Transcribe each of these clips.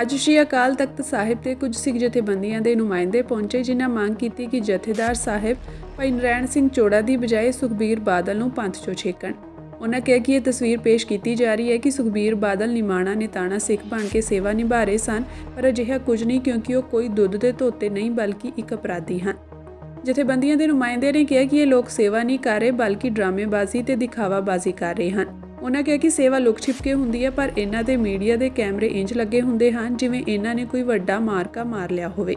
ਅੱਜ ਸ਼੍ਰੀ ਅਕਾਲ ਤਖਤ ਸਾਹਿਬ ਤੇ ਕੁਝ ਸਿੱਖ ਜਥੇਬੰਦੀਆਂ ਦੇ ਨੁਮਾਇੰਦੇ ਪਹੁੰਚੇ, ਜਿਨ੍ਹਾਂ ਮੰਗ ਕੀਤੀ ਕਿ ਜਥੇਦਾਰ ਸਾਹਿਬ ਭਾਈ ਨਰੈਣ ਸਿੰਘ ਚੋੜਾ ਦੀ ਬਜਾਏ ਸੁਖਬੀਰ ਬਾਦਲ ਨੂੰ ਪੰਥ ਚੋਂ ਛੇਕਣ। ਉਹਨਾਂ ਕਿਹਾ ਕਿ ਇਹ ਤਸਵੀਰ ਪੇਸ਼ ਕੀਤੀ ਜਾ ਰਹੀ ਹੈ ਕਿ ਸੁਖਬੀਰ ਬਾਦਲ ਨਿਮਾਣਾ, ਨਿਤਾਣਾ ਸਿੱਖ ਬਣ ਕੇ ਸੇਵਾ ਨਿਭਾ ਰਹੇ ਸਨ, ਪਰ ਅਜਿਹਾ ਕੁਝ ਨਹੀਂ ਕਿਉਂਕਿ ਉਹ ਕੋਈ ਦੁੱਧ ਦੇ ਧੋਤੇ ਨਹੀਂ, ਬਲਕਿ ਇੱਕ ਅਪਰਾਧੀ ਹਨ। ਜਥੇਬੰਦੀਆਂ ਦੇ ਨੁਮਾਇੰਦੇ ਨੇ ਕਿਹਾ ਕਿ ਇਹ ਲੋਕ ਸੇਵਾ ਨਹੀਂ ਕਰ ਰਹੇ, ਬਲਕਿ ਡਰਾਮੇਬਾਜ਼ੀ ਤੇ ਦਿਖਾਵਾਬਾਜ਼ੀ ਕਰ ਰਹੇ ਹਨ। ਉਹਨਾਂ ਕਿਹਾ ਕਿ ਸੇਵਾ ਲੁਕ ਛਿਪ ਕੇ ਹੁੰਦੀ ਹੈ, ਪਰ ਇਹਨਾਂ ਦੇ ਮੀਡੀਆ ਦੇ ਕੈਮਰੇ ਇੰਜ ਲੱਗੇ ਹੁੰਦੇ ਹਨ, ਜਿਵੇਂ ਇਹਨਾਂ ਨੇ ਕੋਈ ਵੱਡਾ ਮਾਰਕਾ ਮਾਰ ਲਿਆ ਹੋਵੇ।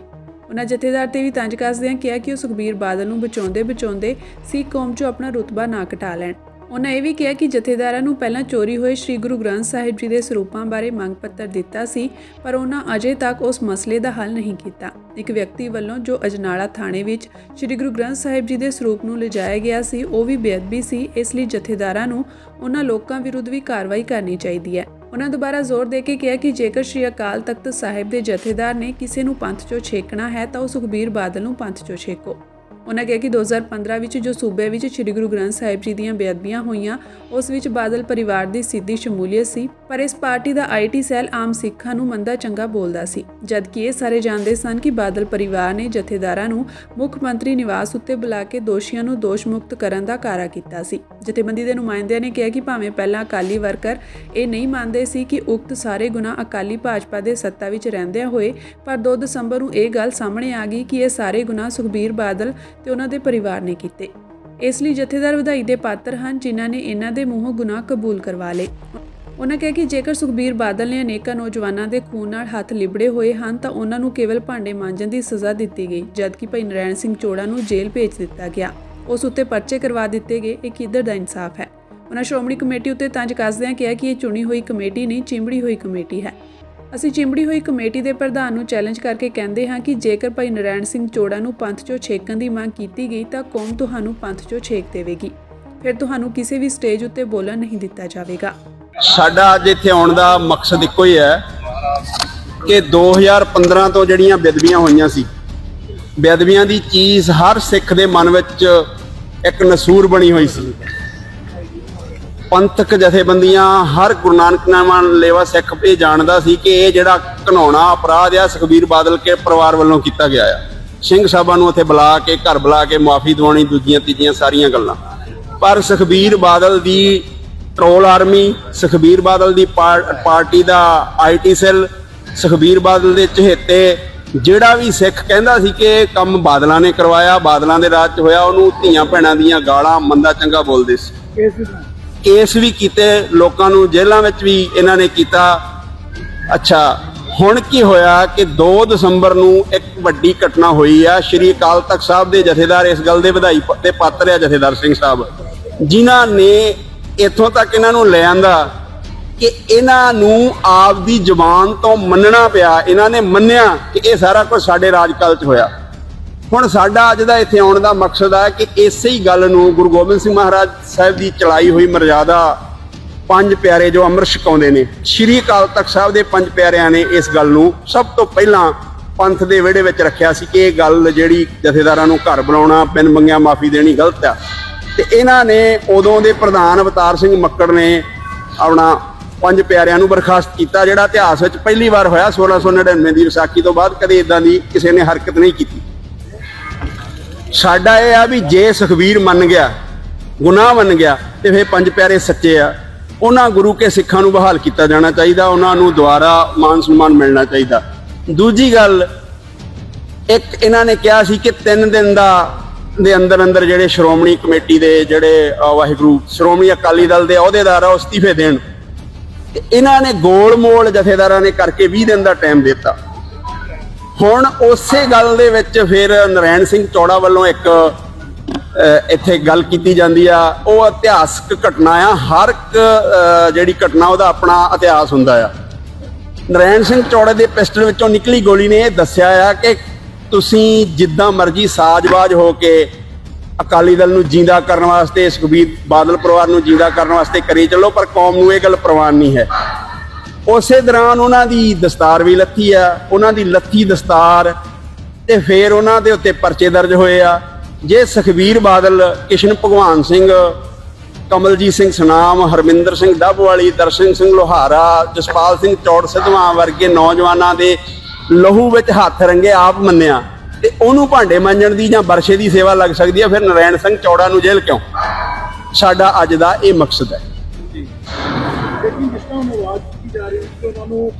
ਉਹਨਾਂ ਜਥੇਦਾਰ ਤੇ ਵੀ ਤੰਜ ਕੱਸਦਿਆਂ ਕਿਹਾ ਕਿ ਉਹ ਸੁਖਬੀਰ ਬਾਦਲ ਨੂੰ ਬਚਾਉਂਦੇ ਬਚਾਉਂਦੇ ਸਿੱਖ ਕੌਮ 'ਚੋਂ ਆਪਣਾ ਰੁਤਬਾ ਨਾ ਘਟਾ ਲੈਣ। ਉਹਨਾਂ ਇਹ ਵੀ ਕਿਹਾ ਕਿ ਜਥੇਦਾਰਾਂ ਨੂੰ ਪਹਿਲਾਂ ਚੋਰੀ ਹੋਏ ਸ੍ਰੀ ਗੁਰੂ ਗ੍ਰੰਥ ਸਾਹਿਬ ਜੀ ਦੇ ਸਰੂਪਾਂ ਬਾਰੇ ਮੰਗ ਪੱਤਰ ਦਿੱਤਾ ਸੀ, ਪਰ ਉਹਨਾਂ ਅਜੇ ਤੱਕ ਉਸ ਮਸਲੇ ਦਾ ਹੱਲ ਨਹੀਂ ਕੀਤਾ। ਇੱਕ ਵਿਅਕਤੀ ਵੱਲੋਂ ਜੋ ਅਜਨਾਲਾ ਥਾਣੇ ਵਿੱਚ ਸ੍ਰੀ ਗੁਰੂ ਗ੍ਰੰਥ ਸਾਹਿਬ ਜੀ ਦੇ ਸਰੂਪ ਨੂੰ ਲਿਜਾਇਆ ਗਿਆ ਸੀ, ਉਹ ਵੀ ਬੇਅਦਬੀ ਸੀ, ਇਸ ਲਈ ਜਥੇਦਾਰਾਂ ਨੂੰ ਉਹਨਾਂ ਲੋਕਾਂ ਵਿਰੁੱਧ ਵੀ ਕਾਰਵਾਈ ਕਰਨੀ ਚਾਹੀਦੀ ਹੈ। ਉਹਨਾਂ ਦੁਬਾਰਾ ਜ਼ੋਰ ਦੇ ਕੇ ਕਿਹਾ ਕਿ ਜੇਕਰ ਸ਼੍ਰੀ ਅਕਾਲ ਤਖਤ ਸਾਹਿਬ ਦੇ ਜਥੇਦਾਰ ਨੇ ਕਿਸੇ ਨੂੰ ਪੰਥ ਚੋਂ ਛੇਕਣਾ ਹੈ, ਤਾਂ ਉਹ ਸੁਖਬੀਰ ਬਾਦਲ ਨੂੰ ਪੰਥ ਚੋਂ ਛੇਕੋ। ਉਹਨਾਂ ਕਿਹਾ ਕਿ 2015 ਵਿੱਚ ਜੋ ਸੂਬੇ ਵਿੱਚ ਸ੍ਰੀ ਗੁਰੂ ਗ੍ਰੰਥ ਸਾਹਿਬ ਜੀ ਦੀਆਂ ਬੇਅਦਬੀਆਂ ਹੋਈਆਂ, ਉਸ ਵਿੱਚ ਬਾਦਲ ਪਰਿਵਾਰ ਦੀ ਸਿੱਧੀ ਸ਼ਮੂਲੀਅਤ ਸੀ, ਪਰ ਇਸ ਪਾਰਟੀ ਦਾ ਆਈਟੀ ਸੈੱਲ ਆਮ ਸਿੱਖਾਂ ਨੂੰ ਮੰਦਾ ਚੰਗਾ ਬੋਲਦਾ ਸੀ, ਜਦਕਿ ਇਹ ਸਾਰੇ ਜਾਣਦੇ ਸਨ ਕਿ ਬਾਦਲ ਪਰਿਵਾਰ ਨੇ ਜਥੇਦਾਰਾਂ ਨੂੰ ਮੁੱਖ ਮੰਤਰੀ ਨਿਵਾਸ ਉੱਤੇ ਬੁਲਾ ਕੇ ਦੋਸ਼ੀਆਂ ਨੂੰ ਦੋਸ਼ ਮੁਕਤ ਕਰਨ ਦਾ ਕਾਰਾ ਕੀਤਾ ਸੀ। ਜਥੇਬੰਦੀ ਦੇ ਨੁਮਾਇੰਦਿਆਂ ਨੇ ਕਿਹਾ ਕਿ ਭਾਵੇਂ ਪਹਿਲਾਂ ਅਕਾਲੀ ਵਰਕਰ ਇਹ ਨਹੀਂ ਮੰਨਦੇ ਸੀ ਕਿ ਉਕਤ ਸਾਰੇ ਗੁਨਾਹ ਅਕਾਲੀ ਭਾਜਪਾ ਦੇ ਸੱਤਾ ਵਿੱਚ ਰਹਿੰਦਿਆਂ ਹੋਏ, ਪਰ 2 ਦਸੰਬਰ ਨੂੰ ਇਹ ਗੱਲ ਸਾਹਮਣੇ ਆ ਗਈ ਕਿ ਇਹ ਸਾਰੇ ਗੁਨਾਹ ਸੁਖਬੀਰ ਬਾਦਲ ਤੇ ਉਹਨਾਂ ਦੇ ਪਰਿਵਾਰ ਨੇ ਕੀਤੇ। ਇਸ ਲਈ ਜਥੇਦਾਰ ਵਧਾਈ ਦੇ ਪਾਤਰ ਹਨ ਜਿਨ੍ਹਾਂ ਨੇ ਇਹਨਾਂ ਦੇ ਮੂੰਹੋਂ ਗੁਨਾਹ ਕਬੂਲ ਕਰਵਾ ਲਏ। ਉਹਨਾਂ ਕਿਹਾ ਕਿ ਜੇਕਰ ਸੁਖਬੀਰ ਬਾਦਲ ਨੇ ਅਨੇਕਾਂ ਨੌਜਵਾਨਾਂ ਦੇ ਖੂਨ ਨਾਲ ਹੱਥ ਲਿਬੜੇ ਹੋਏ ਹਨ ਤਾਂ ਉਹਨਾਂ ਨੂੰ ਕੇਵਲ ਭਾਂਡੇ ਮਾਂਜਣ ਦੀ ਸਜ਼ਾ ਦਿੱਤੀ ਗਈ, ਜਦਕਿ ਭਾਈ ਨਰੈਣ ਸਿੰਘ ਚੋੜਾ ਨੂੰ ਜੇਲ੍ਹ ਭੇਜ ਦਿੱਤਾ ਗਿਆ। ਉਸ ਉੱਤੇ ਪਰਚੇ ਕਰਵਾ ਦਿੱਤੇ ਗਏ, ਇਹ ਕਿੱਧਰ ਦਾ ਇਨਸਾਫ ਹੈ? ਉਹਨਾਂ ਸ਼੍ਰੋਮਣੀ ਕਮੇਟੀ ਉੱਤੇ ਤੰਜ ਕੱਸਦਿਆਂ ਕਿਹਾ ਕਿ ਇਹ ਚੁਣੀ ਹੋਈ ਕਮੇਟੀ ਨਹੀਂ, ਚਿੰਬੜੀ ਹੋਈ ਕਮੇਟੀ ਹੈ। ਅਸੀਂ ਚਿੰਬੜੀ ਹੋਈ ਕਮੇਟੀ ਦੇ ਪ੍ਰਧਾਨ ਨੂੰ ਚੈਲੰਜ ਕਰਕੇ ਕਹਿੰਦੇ ਹਾਂ ਕਿ ਜੇਕਰ ਭਾਈ ਨਰੈਣ ਸਿੰਘ ਚੋੜਾ ਨੂੰ ਪੰਥ ਚੋਂ ਛੇਕਣ ਦੀ ਮੰਗ ਕੀਤੀ ਗਈ, ਤਾਂ ਕੌਮ ਤੁਹਾਨੂੰ ਪੰਥ ਚੋਂ ਛੇਕ ਦੇਵੇਗੀ। ਫਿਰ ਤੁਹਾਨੂੰ ਕਿਸੇ ਵੀ ਸਟੇਜ ਉੱਤੇ ਬੋਲਣ ਨਹੀਂ ਦਿੱਤਾ ਜਾਵੇਗਾ। ਸਾਡਾ ਅੱਜ ਇੱਥੇ ਆਉਣ ਦਾ ਮਕਸਦ ਇੱਕੋ ਹੀ ਹੈ ਕਿ 2015 ਤੋਂ ਜਿਹੜੀਆਂ ਬੇਦਬੀਆਂ ਹੋਈਆਂ ਸੀ ਬੇਦਬੀਆਂ ਦੀ ਚੀਜ਼ ਹਰ ਸਿੱਖ ਦੇ ਮਨ ਵਿੱਚ ਇੱਕ ਨਸੂਰ ਬਣੀ ਹੋਈ ਸੀ। ਪੰਥਕ ਜਥੇਬੰਦੀਆਂ ਹਰ ਗੁਰੂ ਨਾਨਕ ਨਾਮਾਂ ਲੇਵਾ ਸਿੱਖ ਇਹ ਜਾਣਦਾ ਸੀ ਕਿ ਇਹ ਜਿਹੜਾ ਘਨਾਉਣਾ ਅਪਰਾਧ ਆ, ਸੁਖਬੀਰ ਬਾਦਲ ਕੇ ਪਰਿਵਾਰ ਵੱਲੋਂ ਕੀਤਾ ਗਿਆ ਆ। ਸਿੰਘ ਸਾਹਿਬਾਂ ਨੂੰ ਉੱਥੇ ਬੁਲਾ ਕੇ, ਘਰ ਬੁਲਾ ਕੇ ਮਾਫੀ ਦਿਵਾਉਣੀ, ਦੂਜੀਆਂ, ਤੀਜੀਆਂ ਸਾਰੀਆਂ ਗੱਲਾਂ। ਪਰ ਸੁਖਬੀਰ ਬਾਦਲ ਦੀ ਟਰੋਲ ਆਰਮੀ ਸੁਖਬੀਰ ਬਾਦਲ ਦੀ ਪਾਰ- ਪਾਰਟੀ ਦਾ ਆਈਟੀ ਸੈੱਲ ਸੁਖਬੀਰ ਬਾਦਲ ਦੇ ਚਹੇਤੇ ਜਿਹੜਾ ਵੀ ਸਿੱਖ ਕਹਿੰਦਾ ਸੀ ਕਿ ਕੰਮ ਬਾਦਲਾਂ ਨੇ ਕਰਵਾਇਆ, ਬਾਦਲਾਂ ਦੇ ਰਾਜ 'ਚ ਹੋਇਆ, ਉਹਨੂੰ ਧੀਆਂ ਭੈਣਾਂ ਦੀਆਂ ਗਾਲਾਂ ਮੰਦਾ ਚੰਗਾ ਬੋਲਦੇ ਸੀ। ਕੇਸ ਵੀ ਕੀਤੇ ਲੋਕਾਂ ਨੂੰ ਜੇਲ੍ਹਾਂ ਵਿੱਚ ਵੀ ਇਹਨਾਂ ਨੇ ਕੀਤਾ। ਅੱਛਾ, ਹੁਣ ਕੀ ਹੋਇਆ ਕਿ 2 ਦਸੰਬਰ ਨੂੰ ਇੱਕ ਵੱਡੀ ਘਟਨਾ ਹੋਈ ਆ। ਸ਼੍ਰੀ ਅਕਾਲ ਤਖਤ ਸਾਹਿਬ ਦੇ ਜਥੇਦਾਰ ਇਸ ਗੱਲ ਦੇ ਵਧਾਈ ਪ- ਤੇ ਪਾਤਰ ਆ ਜਥੇਦਾਰ ਸਿੰਘ ਸਾਹਿਬ। ਜਿਨ੍ਹਾਂ ਨੇ ਇੱਥੋਂ ਤੱਕ ਇਹਨਾਂ ਨੂੰ ਲੈ ਆਂਦਾ ਕਿ ਇਹਨਾਂ ਨੂੰ ਆਪ ਦੀ ਜ਼ੁਬਾਨ ਤੋਂ ਮੰਨਣਾ ਪਿਆ। ਇਹਨਾਂ ਨੇ ਮੰਨਿਆ ਕਿ ਇਹ ਸਾਰਾ ਕੁਝ ਸਾਡੇ ਰਾਜਕਾਲ 'ਚ ਹੋਇਆ। ਹੁਣ ਸਾਡਾ ਅੱਜ ਦਾ ਇੱਥੇ ਆਉਣ ਦਾ ਮਕਸਦ ਹੈ ਕਿ ਇਸੇ ਹੀ ਗੱਲ ਨੂੰ ਗੁਰੂ ਗੋਬਿੰਦ ਸਿੰਘ ਮਹਾਰਾਜ ਸਾਹਿਬ ਦੀ ਚਲਾਈ ਹੋਈ ਮਰਜ਼ਾਦਾ ਪੰਜ ਪਿਆਰੇ ਜੋ ਅੰਮ੍ਰਿਤ ਛਕਾਉਂਦੇ ਨੇ, ਸ਼੍ਰੀ ਅਕਾਲ ਤਖਤ ਸਾਹਿਬ ਦੇ ਪੰਜ ਪਿਆਰਿਆਂ ਨੇ ਇਸ ਗੱਲ ਨੂੰ ਸਭ ਤੋਂ ਪਹਿਲਾਂ ਪੰਥ ਦੇ ਵਿਹੜੇ ਵਿੱਚ ਰੱਖਿਆ ਸੀ ਕਿ ਇਹ ਗੱਲ ਜਿਹੜੀ ਜਥੇਦਾਰਾਂ ਨੂੰ ਘਰ ਬਣਾਉਣਾ, ਬਿਨ ਮੰਗਿਆ ਮਾਫੀ ਦੇਣੀ ਗਲਤ ਆ। ਤੇ ਇਹਨਾਂ ਨੇ ਉਦੋਂ ਦੇ ਪ੍ਰਧਾਨ ਅਵਤਾਰ ਸਿੰਘ ਮੱਕੜ ਨੇ ਆਪਣਾ ਪੰਜ ਪਿਆਰਿਆਂ ਨੂੰ ਬਰਖਾਸਤ ਕੀਤਾ, ਜਿਹੜਾ ਇਤਿਹਾਸ ਵਿੱਚ ਪਹਿਲੀ ਵਾਰ ਹੋਇਆ 1699 ਦੀ ਵਿਸਾਖੀ ਤੋਂ ਬਾਅਦ ਕਦੇ ਇਦਾਂ ਦੀ ਕਿਸੇ ਨੇ ਹਰਕਤ ਨਹੀਂ ਕੀਤੀ। ਸਾਡਾ ਇਹ ਆ ਵੀ ਜੇ ਸੁਖਵੀਰ ਮੰਨ ਗਿਆ, ਗੁਨਾਹ ਮੰਨ ਗਿਆ, ਤੇ ਫਿਰ ਪੰਜ ਪਿਆਰੇ ਸੱਚੇ ਆ। ਉਹਨਾਂ ਗੁਰੂ ਕੇ ਸਿੱਖਾਂ ਨੂੰ ਬਹਾਲ ਕੀਤਾ ਜਾਣਾ ਚਾਹੀਦਾ, ਉਹਨਾਂ ਨੂੰ ਦੁਆਰਾ ਮਾਨ ਸਨਮਾਨ ਮਿਲਣਾ ਚਾਹੀਦਾ। ਦੂਜੀ ਗੱਲ, ਇੱਕ ਇਹਨਾਂ ਨੇ ਕਿਹਾ ਸੀ ਕਿ 3 ਦਿਨ ਦਾ, ਦੇ ਅੰਦਰ ਅੰਦਰ ਜਿਹੜੇ ਸ਼੍ਰੋਮਣੀ ਕਮੇਟੀ ਦੇ ਜਿਹੜੇ ਵਾਹਿਗੁਰੂ, ਸ਼੍ਰੋਮਣੀ ਅਕਾਲੀ ਦਲ ਦੇ ਅਹੁਦੇਦਾਰ ਆ, ਉਹ ਅਸਤੀਫੇ ਦੇਣ। ਤੇ ਇਹਨਾਂ ਨੇ ਗੋਲ ਮੋਲ ਜਥੇਦਾਰਾਂ ਨੇ ਕਰਕੇ 20 ਦਿਨ ਦਾ ਟਾਈਮ ਦਿੱਤਾ। ਹੁਣ ਉਸੇ ਗੱਲ ਦੇ ਵਿੱਚ ਫਿਰ ਨਰੈਣ ਸਿੰਘ ਚੌੜਾ ਵੱਲੋਂ ਇੱਕ ਇੱਥੇ ਗੱਲ ਕੀਤੀ ਜਾਂਦੀ ਆ। ਉਹ ਇਤਿਹਾਸਕ ਘਟਨਾ ਆ। ਹਰ ਇੱਕ ਜਿਹੜੀ ਘਟਨਾ, ਉਹਦਾ ਆਪਣਾ ਇਤਿਹਾਸ ਹੁੰਦਾ ਆ। ਨਰੈਣ ਸਿੰਘ ਚੌੜੇ ਦੇ ਪਿਸਟਲ ਵਿੱਚੋਂ ਨਿਕਲੀ ਗੋਲੀ ਨੇ ਇਹ ਦੱਸਿਆ ਆ ਕਿ ਤੁਸੀਂ ਜਿੱਦਾਂ ਮਰਜ਼ੀ ਸਾਜ਼ਬਾਜ਼ ਹੋ ਕੇ ਅਕਾਲੀ ਦਲ ਨੂੰ ਜਿੰਦਾ ਕਰਨ ਵਾਸਤੇ, ਸੁਖਬੀਰ ਬਾਦਲ ਪਰਿਵਾਰ ਨੂੰ ਜਿੰਦਾ ਕਰਨ ਵਾਸਤੇ ਕਰੀ ਚੱਲੋ, ਪਰ ਕੌਮ ਨੂੰ ਇਹ ਗੱਲ ਪ੍ਰਵਾਨ ਨਹੀਂ ਹੈ। ਉਸੇ ਦੌਰਾਨ ਉਹਨਾਂ ਦੀ ਦਸਤਾਰ ਵੀ ਲੱਥੀ ਆ, ਉਹਨਾਂ ਦੀ ਲੱਥੀ ਦਸਤਾਰ ਤੇ ਫਿਰ ਉਹਨਾਂ ਦੇ ਉੱਤੇ ਪਰਚੇ ਦਰਜ ਹੋਏ ਆ। ਜੇ ਸੁਖਬੀਰ ਬਾਦਲ, ਕਿਸ਼ਨ ਭਗਵਾਨ ਸਿੰਘ, ਕਮਲਜੀਤ ਸਿੰਘ ਸਨਾਮ, ਹਰਮਿੰਦਰ ਸਿੰਘ ਡੱਬਵਾਲੀ, ਦਰਸ਼ਨ ਸਿੰਘ ਲੋਹਾਰਾ, ਜਸਪਾਲ ਸਿੰਘ ਚੌੜ ਸਿੱਧਵਾਂ ਵਰਗੇ ਨੌਜਵਾਨਾਂ ਦੇ ਲਹੂ ਵਿੱਚ ਹੱਥ ਰੰਗੇ ਆਪ ਮੰਨਿਆ ਤੇ ਉਹਨੂੰ ਭਾਂਡੇ ਮਾਂਜਣ ਦੀ ਜਾਂ ਵਰਸ਼ੇ ਦੀ ਸੇਵਾ ਲੱਗ ਸਕਦੀ ਹੈ ਫਿਰ ਨਰੈਣ ਸਿੰਘ ਚੌੜਾ ਨੂੰ ਜੇਲ੍ਹ ਕਿਉਂ? ਸਾਡਾ ਅੱਜ ਦਾ ਇਹ ਮਕਸਦ ਹੈ। ਨੂੰ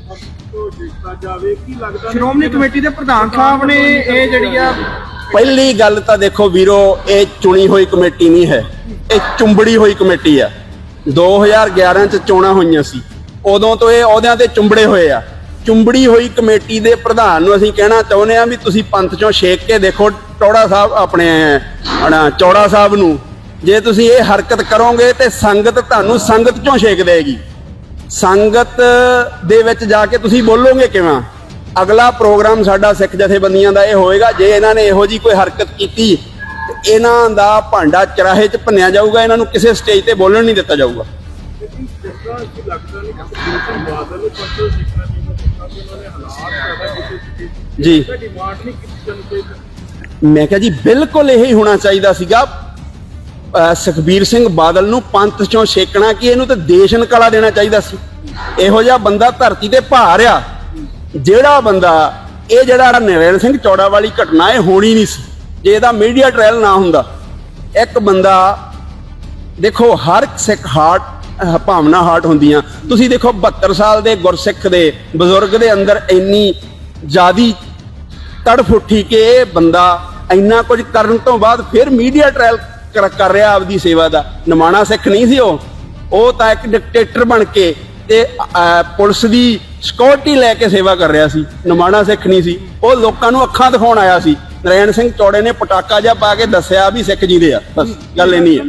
ਤੋਂ ਦੇਖਿਆ ਜਾਵੇ ਕੀ ਲੱਗਦਾ ਸ਼੍ਰੋਮਣੀ ਕਮੇਟੀ ਦੇ ਪ੍ਰਧਾਨ ਸਾਹਿਬ ਨੇ ਇਹ ਜਿਹੜੀ ਆ ਪਹਿਲੀ ਗੱਲ ਤਾਂ ਦੇਖੋ ਵੀਰੋ, ਇਹ ਚੁਣੀ ਹੋਈ ਕਮੇਟੀ ਨਹੀਂ ਹੈ। ਇਹ ਚੁੰਬੜੀ ਹੋਈ ਕਮੇਟੀ ਆ। 2011 ਚ ਚੋਣਾਂ ਹੋਈਆਂ ਸੀ। ਉਦੋਂ ਤੋਂ ਇਹ ਅਹੁਦਿਆਂ ਤੇ ਚੁੰਬੜੇ ਹੋਏ ਆ। ਚੁੰਬੜੀ ਹੋਈ ਕਮੇਟੀ ਦੇ ਪ੍ਰਧਾਨ ਨੂੰ ਅਸੀਂ ਕਹਿਣਾ ਚਾਹੁੰਦੇ ਆ ਵੀ ਤੁਸੀਂ ਪੰਥ ਚੋਂ ਛੇਕ ਕੇ ਦੇਖੋ ਟੌੜਾ ਸਾਹਿਬ ਆਪਣੇ ਆਪਣਾ ਚੌੜਾ ਸਾਹਿਬ ਨੂੰ। ਜੇ ਤੁਸੀਂ ਇਹ ਹਰਕਤ ਕਰੋਗੇ ਤੇ ਸੰਗਤ ਤੁਹਾਨੂੰ ਸੰਗਤ ਚੋਂ ਛੇਕ ਦੇਗੀ ਸੰਗਤ ਦੇ ਵਿੱਚ ਜਾ ਕੇ ਤੁਸੀਂ ਬੋਲੋਗੇ ਕਿਵੇਂ? ਅਗਲਾ ਪ੍ਰੋਗਰਾਮ ਸਾਡਾ ਸਿੱਖ ਜਥੇਬੰਦੀਆਂ ਦਾ ਇਹ ਹੋਏਗਾ ਜੇ ਇਹਨਾਂ ਨੇ ਇਹੋ ਜੀ ਕੋਈ ਹਰਕਤ ਕੀਤੀ ਇਹਨਾਂ ਦਾ ਭਾਂਡਾ ਚਰਾਹੇ 'ਚ ਭੰਨਿਆ ਜਾਊਗਾ ਇਹਨਾਂ ਨੂੰ ਕਿਸੇ ਸਟੇਜ ਤੇ ਬੋਲਣ ਨਹੀਂ ਦਿੱਤਾ ਜਾਊਗਾ। ਜੀ। ਮੈਂ ਕਿਹਾ ਜੀ ਬਿਲਕੁਲ ਇਹੀ ਹੋਣਾ ਚਾਹੀਦਾ ਸੀਗਾ। ਸੁਖਬੀਰ ਸਿੰਘ ਬਾਦਲ ਨੂੰ ਪੰਥ ਚੋਂ ਛੇਕਣਾ ਕਿ, ਇਹਨੂੰ ਤਾਂ ਦੇਸ਼ ਨਿਕਾਲਾ ਦੇਣਾ ਚਾਹੀਦਾ ਸੀ। ਇਹੋ ਜਿਹਾ ਬੰਦਾ ਧਰਤੀ ਤੇ ਭਾਰ ਆ। ਜਿਹੜਾ ਬੰਦਾ, ਇਹ ਜਿਹੜਾ ਨਰੈਣ ਸਿੰਘ ਚੌੜਾ ਵਾਲੀ ਘਟਨਾ, ਇਹ ਹੋਣੀ ਨਹੀਂ ਸੀ। ਜੇ ਇਹਦਾ ਮੀਡੀਆ ਟ੍ਰਾਇਲ ਨਾ ਹੁੰਦਾ, ਇੱਕ ਬੰਦਾ, ਦੇਖੋ, ਹਰ ਸਿੱਖ ਹਾਰਟ ਭਾਵਨਾ ਹਾਰਟ ਹੁੰਦੀਆਂ। ਤੁਸੀਂ ਦੇਖੋ 72 ਸਾਲ ਦੇ ਗੁਰਸਿੱਖ ਦੇ, ਬਜ਼ੁਰਗ ਦੇ ਅੰਦਰ ਇੰਨੀ ਜਿਆਦੀ ਤੜਫ ਉੱਠੀ ਕਿ ਇਹ ਬੰਦਾ ਇੰਨਾ ਕੁਝ ਕਰਨ ਤੋਂ ਬਾਅਦ ਫਿਰ ਮੀਡੀਆ ਟ੍ਰਾਇਲ ਕਰ ਕਰ ਰਿਹਾ ਆਪਦੀ ਸੇਵਾ ਦਾ। ਨਿਮਾਣਾ ਸਿੱਖ ਨਹੀਂ ਸੀ ਉਹ। ਉਹ ਤਾਂ ਇੱਕ ਡਿਕਟੇਟਰ ਬਣ ਕੇ ਤੇ ਅਹ, ਪੁਲਿਸ ਦੀ ਸਿਕਿਉਰਿਟੀ ਲੈ ਕੇ ਸੇਵਾ ਕਰ ਰਿਹਾ ਸੀ। ਨਿਮਾਣਾ ਸਿੱਖ ਨਹੀਂ ਸੀ। ਉਹ ਲੋਕਾਂ ਨੂੰ ਅੱਖਾਂ ਦਿਖਾਉਣ ਆਇਆ ਸੀ। ਨਰੈਣ ਸਿੰਘ ਚੌੜੇ ਨੇ ਪਟਾਕਾ ਜਿਹਾ ਪਾ ਕੇ ਦੱਸਿਆ ਵੀ ਸਿੱਖ ਜੀ ਦੇ ਆ। ਬਸ ਗੱਲ ਇੰਨੀ ਹੈ।